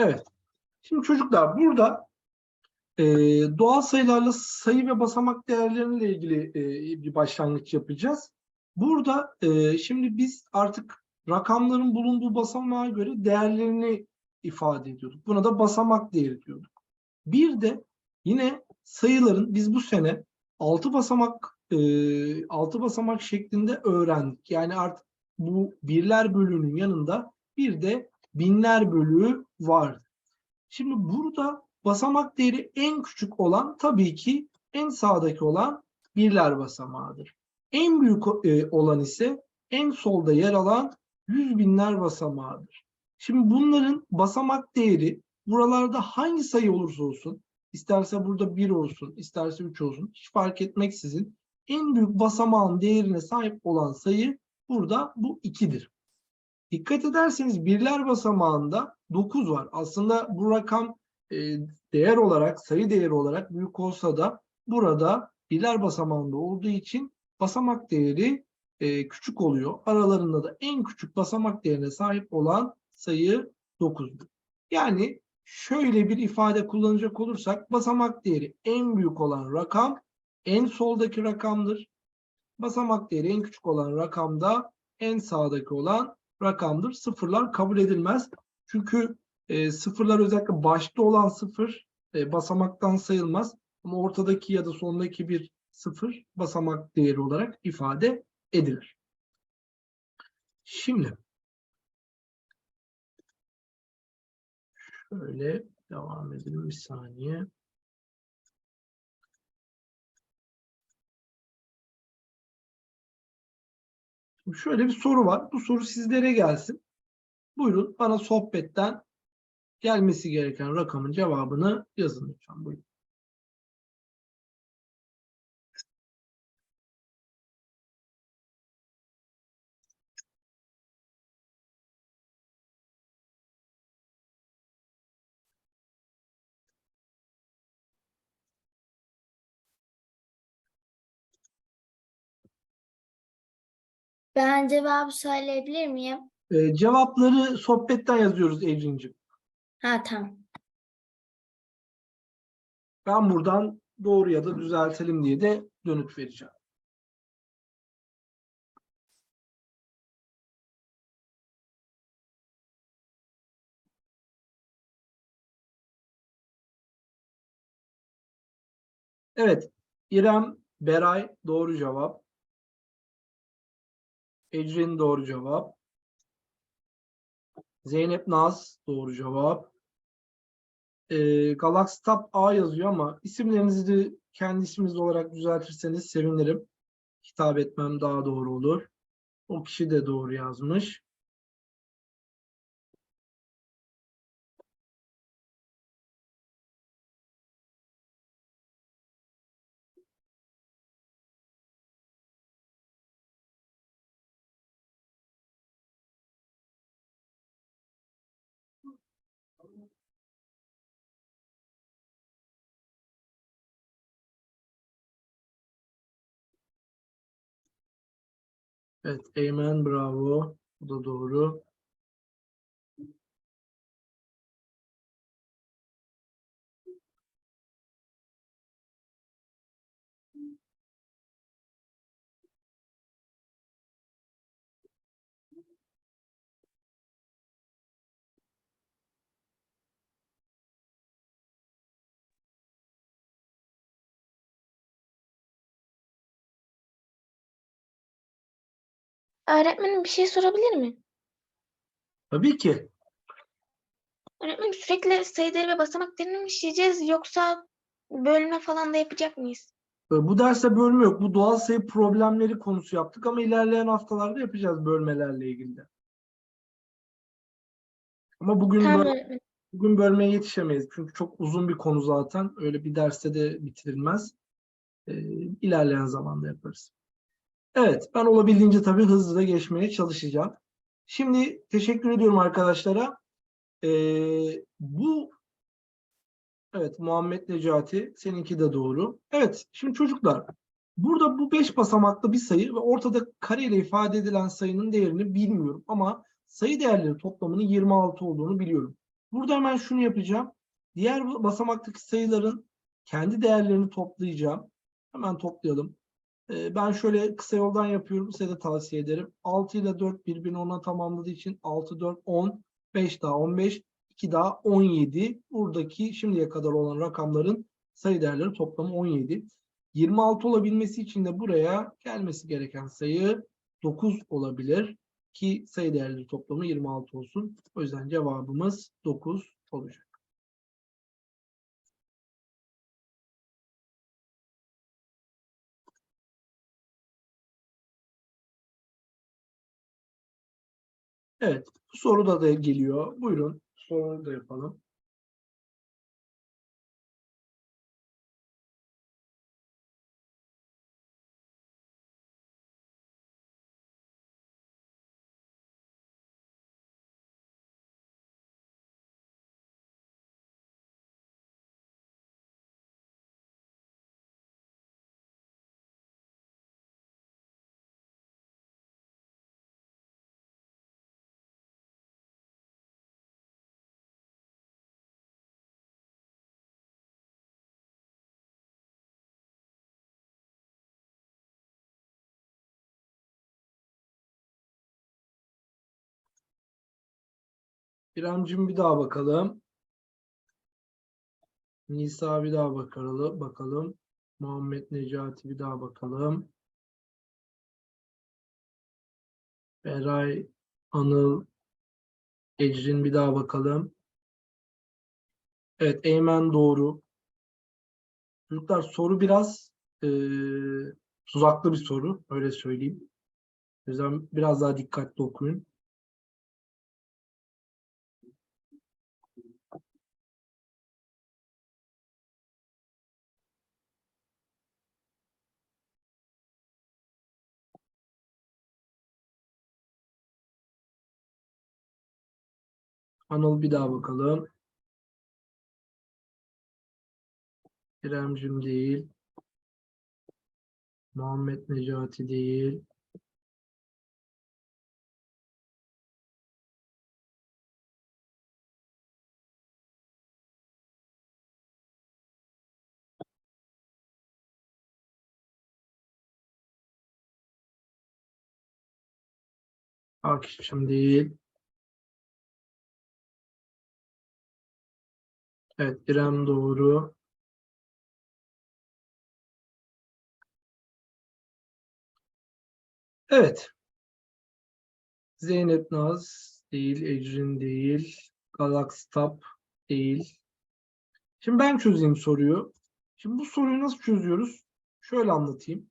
Evet. Şimdi çocuklar burada e, doğal sayılarla sayı ve basamak değerleriyle ilgili e, bir başlangıç yapacağız. Burada e, şimdi biz artık rakamların bulunduğu basamağa göre değerlerini ifade ediyorduk. Buna da basamak değeri diyorduk. Bir de yine sayıların biz bu sene 6 basamak e, 6 basamak şeklinde öğrendik. Yani artık bu birler bölüğünün yanında bir de binler bölüğü var. Şimdi burada basamak değeri en küçük olan tabii ki en sağdaki olan birler basamağıdır. En büyük e, olan ise en solda yer alan yüz binler basamağıdır. Şimdi bunların basamak değeri buralarda hangi sayı olursa olsun, isterse burada 1 olsun, isterse 3 olsun, hiç fark etmeksizin en büyük basamağın değerine sahip olan sayı burada bu 2'dir. Dikkat ederseniz birler basamağında 9 var. Aslında bu rakam e, değer olarak, sayı değeri olarak büyük olsa da burada birler basamağında olduğu için basamak değeri e, küçük oluyor. Aralarında da en küçük basamak değerine sahip olan sayı 9'dur. Yani şöyle bir ifade kullanacak olursak basamak değeri en büyük olan rakam en soldaki rakamdır. Basamak değeri en küçük olan rakam da en sağdaki olan rakamdır. Sıfırlar kabul edilmez. Çünkü e, sıfırlar özellikle başta olan sıfır e, basamaktan sayılmaz. Ama ortadaki ya da sondaki bir sıfır basamak değeri olarak ifade edilir. Şimdi şöyle devam edelim bir saniye. Şöyle bir soru var. Bu soru sizlere gelsin. Buyurun bana sohbetten gelmesi gereken rakamın cevabını yazın lütfen. Buyurun. Ben cevabı söyleyebilir miyim? Ee, cevapları sohbetten yazıyoruz Ecrin'cim. Ha tamam. Ben buradan doğru ya da düzeltelim diye de dönüt vereceğim. Evet. İrem Beray doğru cevap. Ecrin doğru cevap. Zeynep Naz doğru cevap. Ee, Galaxy Tab A yazıyor ama isimlerinizi de kendi isminiz olarak düzeltirseniz sevinirim. Hitap etmem daha doğru olur. O kişi de doğru yazmış. Evet, Eymen bravo. Bu da doğru. Öğretmenim bir şey sorabilir mi? Tabii ki. Öğretmenim sürekli sayı değeri ve basamak değerini mi işleyeceğiz yoksa bölme falan da yapacak mıyız? Ee, Bu derste bölme yok. Bu doğal sayı problemleri konusu yaptık ama ilerleyen haftalarda yapacağız bölmelerle ilgili de. Ama bugün Tamam böl- öğretmenim. bugün bölmeye yetişemeyiz. Çünkü çok uzun bir konu zaten. Öyle bir derste de bitirilmez. Ee, ilerleyen zamanda yaparız. Evet, ben olabildiğince tabii hızlı da geçmeye çalışacağım. Şimdi teşekkür ediyorum arkadaşlara. Ee, bu evet Muhammed Necati seninki de doğru. Evet, şimdi çocuklar burada bu 5 basamaklı bir sayı ve ortada kareyle ifade edilen sayının değerini bilmiyorum ama sayı değerleri toplamının 26 olduğunu biliyorum. Burada hemen şunu yapacağım. Diğer basamaktaki sayıların kendi değerlerini toplayacağım. Hemen toplayalım. Ee, ben şöyle kısa yoldan yapıyorum. Size de tavsiye ederim. 6 ile 4 birbirini 10'a tamamladığı için 6, 4, 10, 5 daha 15, 2 daha 17. Buradaki şimdiye kadar olan rakamların sayı değerleri toplamı 17. 26 olabilmesi için de buraya gelmesi gereken sayı 9 olabilir ki sayı değerleri toplamı 26 olsun. O yüzden cevabımız 9 olacak. Evet, bu soruda da geliyor. Buyurun, soruyu da yapalım. İremcim bir daha bakalım. Nisa bir daha bakalım. bakalım. Muhammed Necati bir daha bakalım. Beray, Anıl, Ecrin bir daha bakalım. Evet, Eymen doğru. Çocuklar soru biraz eee, tuzaklı bir soru. Öyle söyleyeyim. O yüzden biraz daha dikkatli okuyun. Anıl bir daha bakalım. İremcim değil. Muhammed Necati değil. Akif'cim değil. Evet, İrem doğru. Evet. Zeynep Naz değil, Ecrin değil, Galaxtap değil. Şimdi ben çözeyim soruyu. Şimdi bu soruyu nasıl çözüyoruz? Şöyle anlatayım.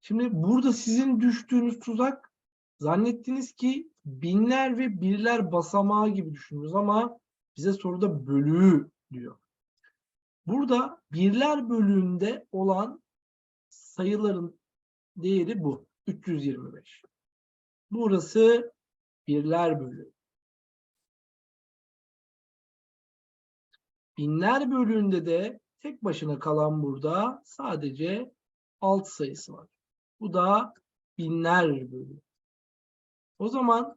Şimdi burada sizin düştüğünüz tuzak zannettiniz ki binler ve birler basamağı gibi düşünüyoruz ama bize soruda bölüğü diyor. Burada birler bölüğünde olan sayıların değeri bu. 325. Burası birler bölüğü. Binler bölüğünde de tek başına kalan burada sadece alt sayısı var. Bu da binler bölüğü. O zaman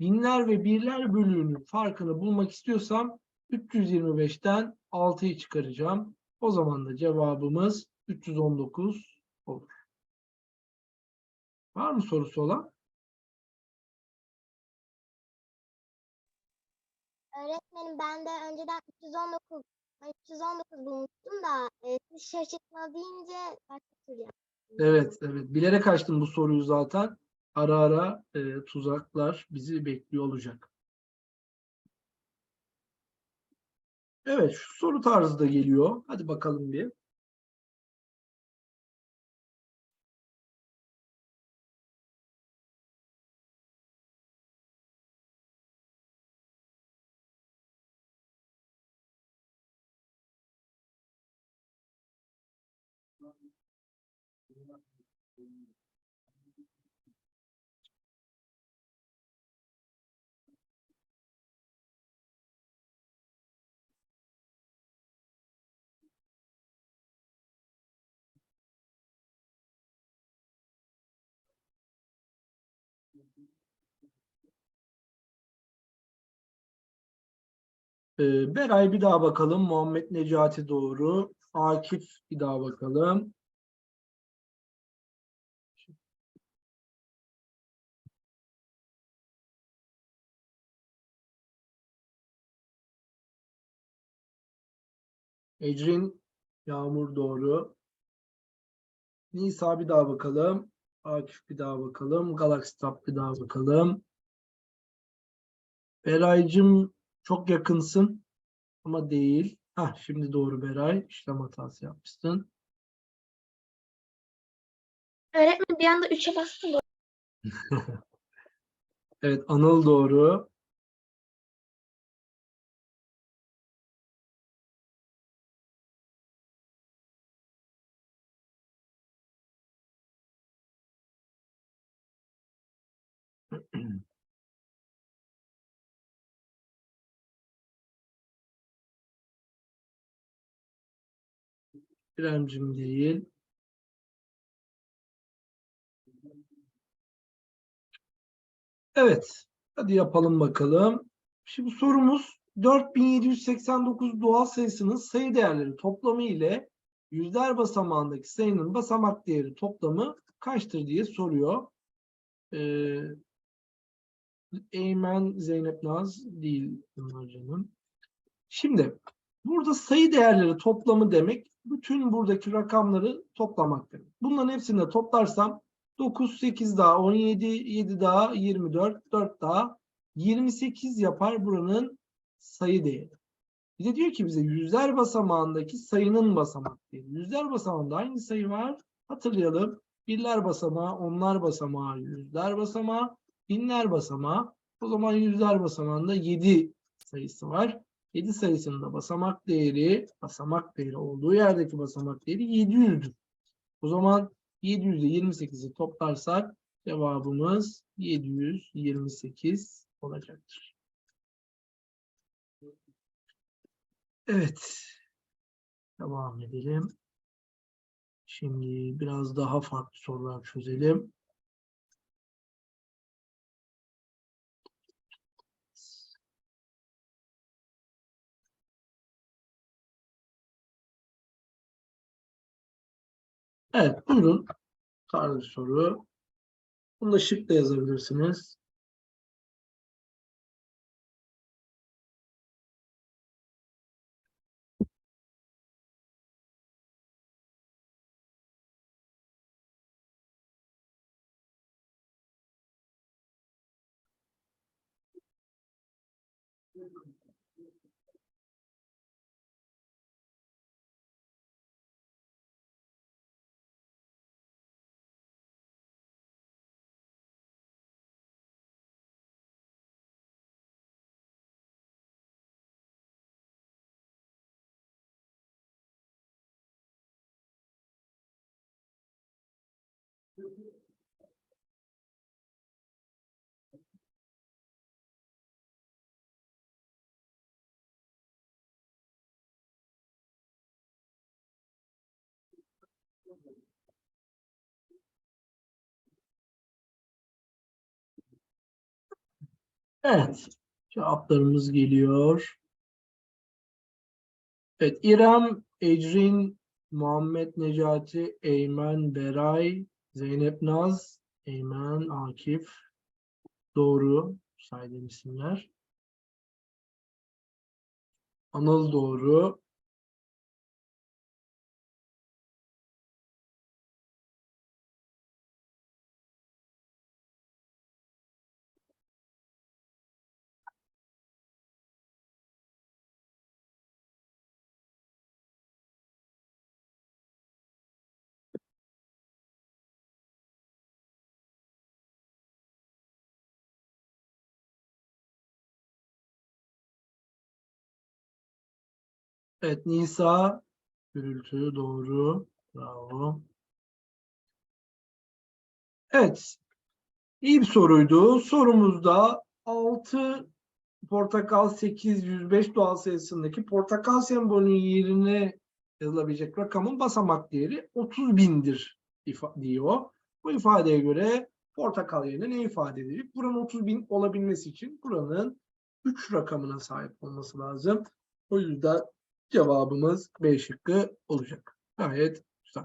binler ve birler bölüğünün farkını bulmak istiyorsam 325'ten 6'yı çıkaracağım. O zaman da cevabımız 319 olur. Var mı sorusu olan? Öğretmenim ben de önceden 319 319 bulmuştum da e, siz şaşırtma deyince başka türlü. Evet, evet. Bilerek açtım bu soruyu zaten. Ara ara e, tuzaklar bizi bekliyor olacak. Evet şu soru tarzı da geliyor. Hadi bakalım bir. Thank you. Ee, Beray bir daha bakalım. Muhammed Necati doğru. Akif bir daha bakalım. Ecrin Yağmur doğru. Nisa bir daha bakalım. Akif bir daha bakalım. Galaxy Tab bir daha bakalım. Beray'cığım çok yakınsın ama değil. Hah şimdi doğru Beray. İşlem hatası yapmışsın. Öğretmen bir anda 3'e bastım. Evet Anıl doğru. İremcim değil. Evet. Hadi yapalım bakalım. Şimdi sorumuz 4789 doğal sayısının sayı değerleri toplamı ile yüzler basamağındaki sayının basamak değeri toplamı kaçtır diye soruyor. Ee, Eymen Zeynep Naz değil canım. Şimdi burada sayı değerleri toplamı demek bütün buradaki rakamları toplamak demek. Bunların hepsini de toplarsam 9, 8 daha 17, 7 daha 24, 4 daha 28 yapar buranın sayı değeri. Bir de diyor ki bize yüzler basamağındaki sayının basamak değeri. Yüzler basamağında hangi sayı var? Hatırlayalım. Birler basamağı, onlar basamağı, yüzler basamağı, binler basamağı. O zaman yüzler basamağında 7 sayısı var. 7 sayısının da basamak değeri, basamak değeri olduğu yerdeki basamak değeri 700'dür. O zaman 700 ile 28'i toplarsak cevabımız 728 olacaktır. Evet. Devam edelim. Şimdi biraz daha farklı sorular çözelim. Evet, buyurun. Tarzı soru. Bunu da şık da yazabilirsiniz. Evet. Cevaplarımız geliyor. Evet. İrem, Ecrin, Muhammed Necati, Eymen, Beray, Zeynep Naz, Eymen, Akif. Doğru. Saydığım isimler. Anıl doğru. Evet. Nisa, gürültü doğru. Bravo. Evet. İyi bir soruydu. Sorumuzda 6 portakal 8 105 doğal sayısındaki portakal sembolünün yerine yazılabilecek rakamın basamak değeri 30 bindir diyor. Bu ifadeye göre portakal yerine ne ifade edilir? Buranın 30 bin olabilmesi için buranın 3 rakamına sahip olması lazım. O yüzden cevabımız B şıkkı olacak. Gayet güzel.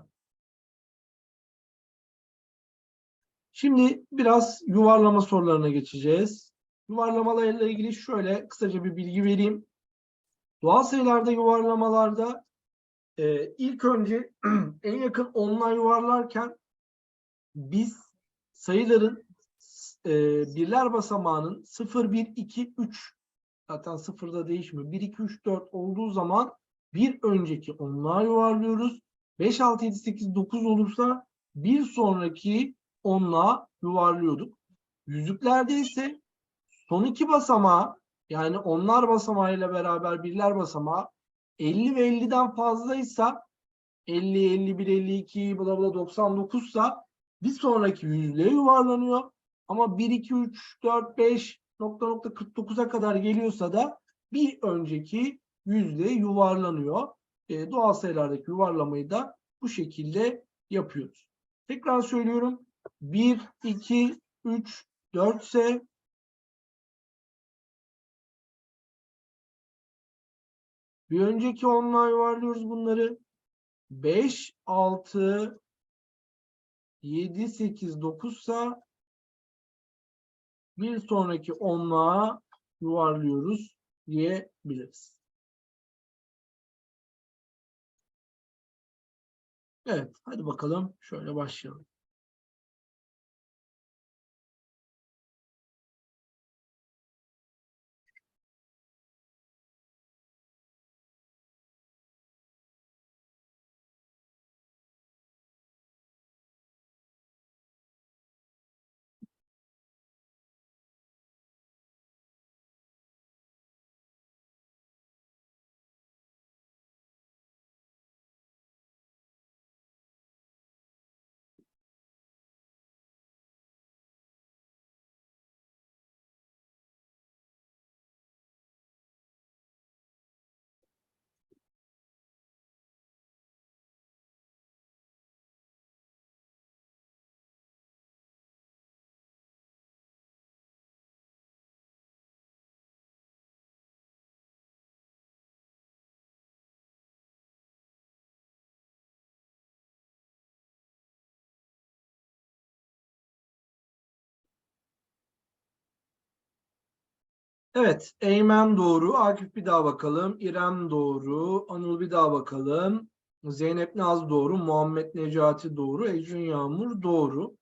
Şimdi biraz yuvarlama sorularına geçeceğiz. Yuvarlamalarla ilgili şöyle kısaca bir bilgi vereyim. Doğal sayılarda yuvarlamalarda e, ilk önce en yakın onla yuvarlarken biz sayıların e, birler basamağının 0, 1, 2, 3 zaten sıfırda değişmiyor. 1, 2, 3, 4 olduğu zaman bir önceki onluğa yuvarlıyoruz. 5, 6, 7, 8, 9 olursa bir sonraki onluğa yuvarlıyorduk. Yüzüklerde ise son iki basamağı yani onlar basamağıyla beraber birler basamağı 50 ve 50'den fazlaysa 50, 51, 52, bla bla 99 sa bir sonraki yüzlüğe yuvarlanıyor. Ama 1, 2, 3, 4, 5 nokta nokta 49'a kadar geliyorsa da bir önceki yüzlüğe yuvarlanıyor. E, doğal sayılardaki yuvarlamayı da bu şekilde yapıyoruz. Tekrar söylüyorum. 1, 2, 3, 4 ise bir önceki onluğa yuvarlıyoruz bunları. 5, 6, 7, 8, 9 ise bir sonraki onluğa yuvarlıyoruz diyebiliriz. Evet, hadi bakalım şöyle başlayalım. Evet, Eymen doğru. Akif bir daha bakalım. İrem doğru. Anıl bir daha bakalım. Zeynep Naz doğru. Muhammed Necati doğru. Ecrin Yağmur doğru.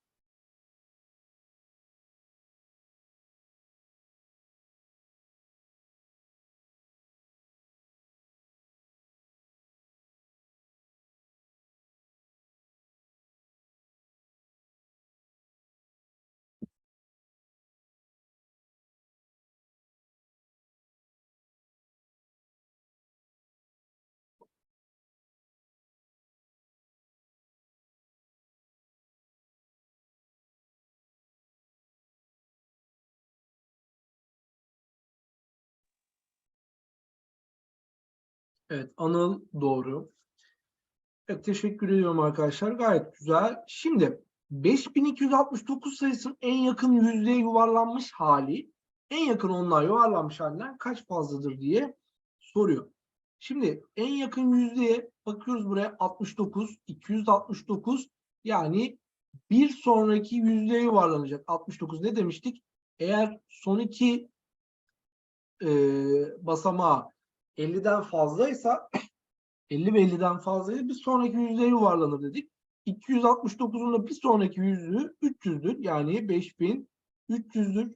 Evet, Anıl doğru. Evet, teşekkür ediyorum arkadaşlar. Gayet güzel. Şimdi 5269 sayısının en yakın yüzdeye yuvarlanmış hali, en yakın onluğa yuvarlanmış halinden kaç fazladır diye soruyor. Şimdi en yakın yüzdeye bakıyoruz buraya 69, 269 yani bir sonraki yüzdeye yuvarlanacak. 69 ne demiştik? Eğer son iki e, basamağı 50'den fazlaysa 50 ve 50'den fazlaysa bir sonraki yüzeye yuvarlanır dedik. 269'un da bir sonraki yüzlüğü 300'dür. Yani 5300'dür.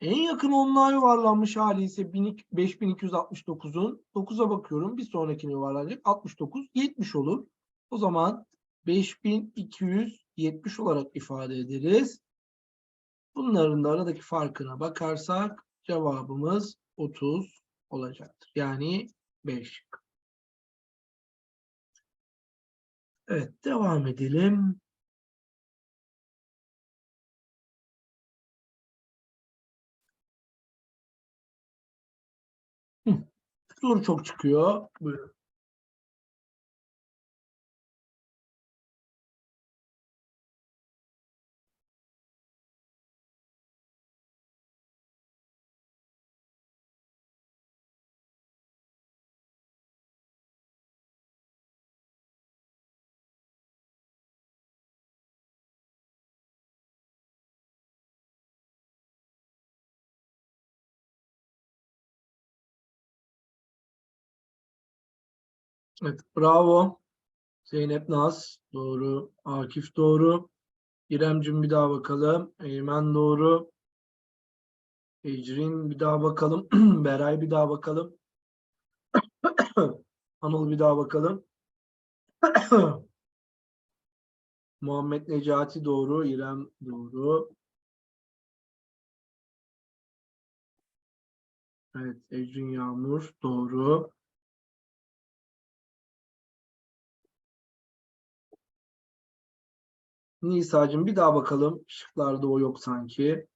En yakın onluğa yuvarlanmış hali ise 5269'un. 9'a bakıyorum. Bir sonrakine yuvarlanacak. 69, 70 olur. O zaman 5270 olarak ifade ederiz. Bunların da aradaki farkına bakarsak cevabımız 30 olacaktır. Yani 5. Evet devam edelim. Soru çok çıkıyor. Buyurun. Evet, bravo. Zeynep Naz doğru. Akif doğru. İremcim bir daha bakalım. Eymen doğru. Ecrin bir daha bakalım. Beray bir daha bakalım. Anıl bir daha bakalım. Muhammed Necati doğru. İrem doğru. Evet, Ecrin Yağmur doğru. Nisa'cığım bir daha bakalım. Şıklarda o yok sanki.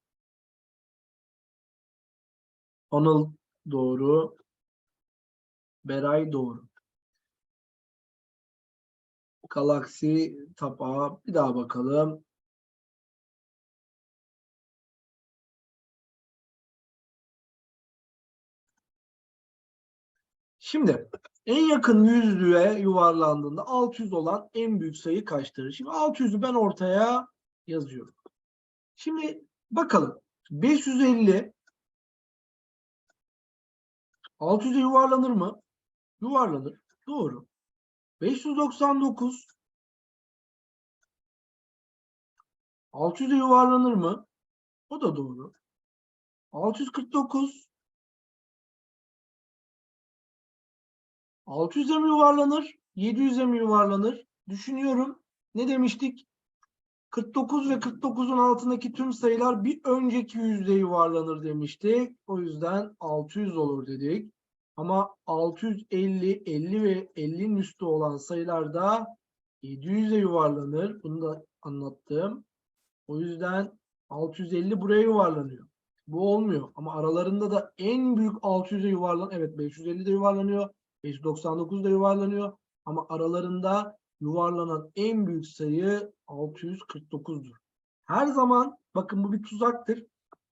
Anıl doğru. Beray doğru. Galaksi Tapa bir daha bakalım. Şimdi en yakın yüzlüğe yuvarlandığında 600 olan en büyük sayı kaçtır? Şimdi 600'ü ben ortaya yazıyorum. Şimdi bakalım. 550 600'e yuvarlanır mı? Yuvarlanır. Doğru. 599 600'e yuvarlanır mı? O da doğru. 649 600'e mi yuvarlanır? 700'e mi yuvarlanır? Düşünüyorum. Ne demiştik? 49 ve 49'un altındaki tüm sayılar bir önceki yüzde yuvarlanır demiştik. O yüzden 600 olur dedik. Ama 650, 50 ve 50'nin üstü olan sayılar da 700'e yuvarlanır. Bunu da anlattım. O yüzden 650 buraya yuvarlanıyor. Bu olmuyor. Ama aralarında da en büyük 600'e yuvarlan. Evet 550 de yuvarlanıyor. 599 da yuvarlanıyor. Ama aralarında yuvarlanan en büyük sayı 649'dur. Her zaman bakın bu bir tuzaktır.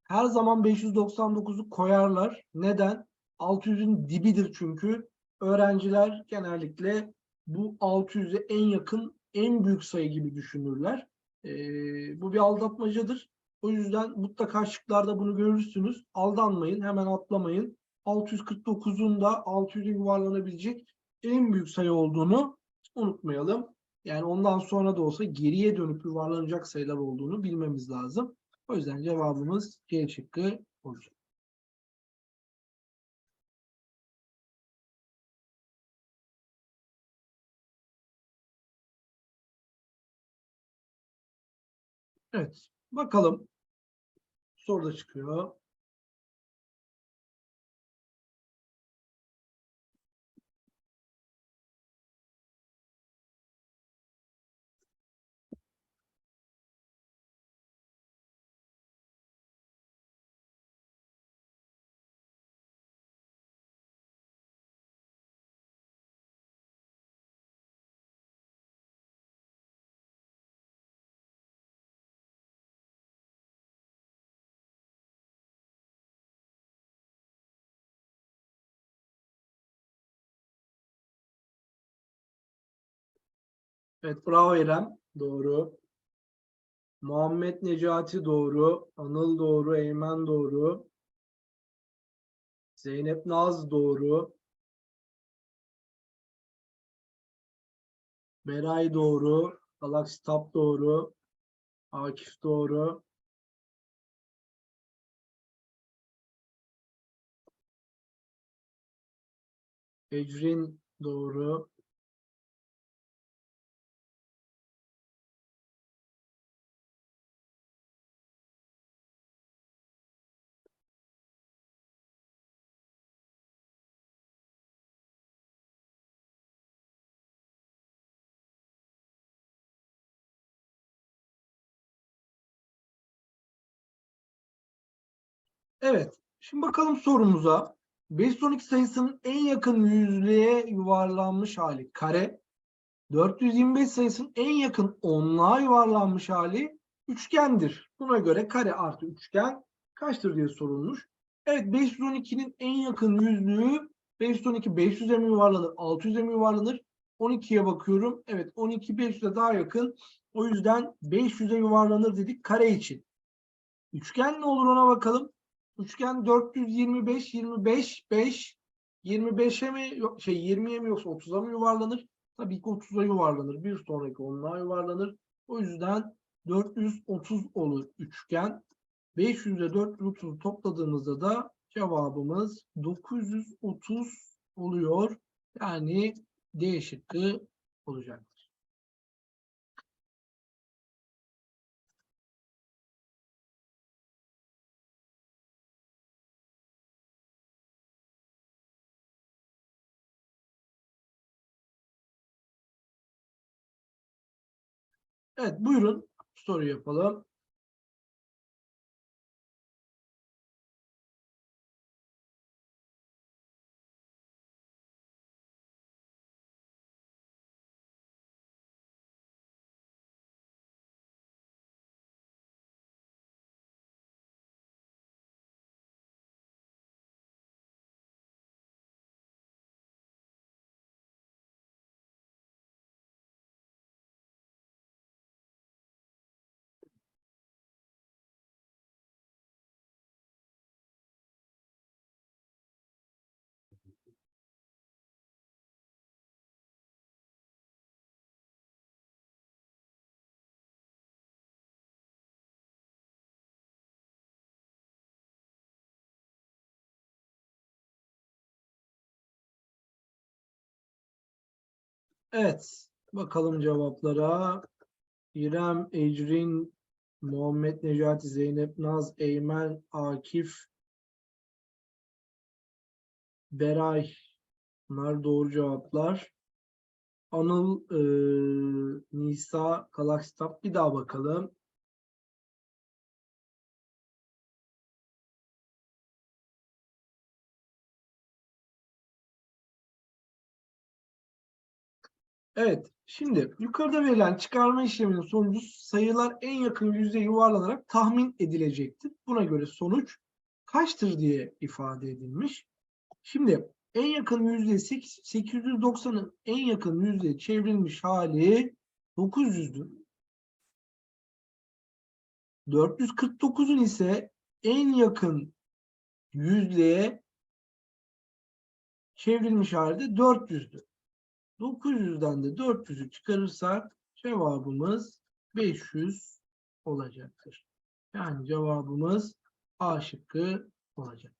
Her zaman 599'u koyarlar. Neden? 600'ün dibidir çünkü. Öğrenciler genellikle bu 600'e en yakın en büyük sayı gibi düşünürler. Ee, bu bir aldatmacadır. O yüzden mutlaka şıklarda bunu görürsünüz. Aldanmayın, hemen atlamayın. 649'un da 600'e yuvarlanabilecek en büyük sayı olduğunu unutmayalım. Yani ondan sonra da olsa geriye dönüp yuvarlanacak sayılar olduğunu bilmemiz lazım. O yüzden cevabımız C şıkkı olacak. Evet. Bakalım. Soru da çıkıyor. Evet bravo İrem. Doğru. Muhammed Necati doğru. Anıl doğru. Eymen doğru. Zeynep Naz doğru. Beray doğru. Galaxy Tab doğru. Akif doğru. Ecrin doğru. Evet. Şimdi bakalım sorumuza. 512 sayısının en yakın yüzlüğe yuvarlanmış hali kare. 425 sayısının en yakın onluğa yuvarlanmış hali üçgendir. Buna göre kare artı üçgen kaçtır diye sorulmuş. Evet 512'nin en yakın yüzlüğü 512 500'e mi yuvarlanır 600'e mi yuvarlanır? 12'ye bakıyorum. Evet 12 500'e daha yakın. O yüzden 500'e yuvarlanır dedik kare için. Üçgen ne olur ona bakalım. Üçgen 425, 25, 5, 25'e mi şey 20'ye mi yoksa 30'a mı yuvarlanır? Tabii ki 30'a yuvarlanır. Bir sonraki 10'a yuvarlanır. O yüzden 430 olur üçgen. 500 ile 430'u topladığımızda da cevabımız 930 oluyor. Yani D şıkkı olacaktır. Evet buyurun soru yapalım. Evet, bakalım cevaplara. İrem, Ecrin, Muhammed Necati, Zeynep Naz, Eymen, Akif, Beray. Bunlar doğru cevaplar. Anıl, eee, Nisa, Galaksitap. Bir daha bakalım. Evet, şimdi yukarıda verilen çıkarma işleminin sonucu sayılar en yakın yüzdeye yuvarlanarak tahmin edilecektir. Buna göre sonuç kaçtır diye ifade edilmiş. Şimdi en yakın yüzde 890'ın en yakın yüzdeye çevrilmiş hali 900'dür. 449'un ise en yakın yüzdeye çevrilmiş hali de 400'dür. 900'den de 400'ü çıkarırsak cevabımız 500 olacaktır. Yani cevabımız A şıkkı olacak.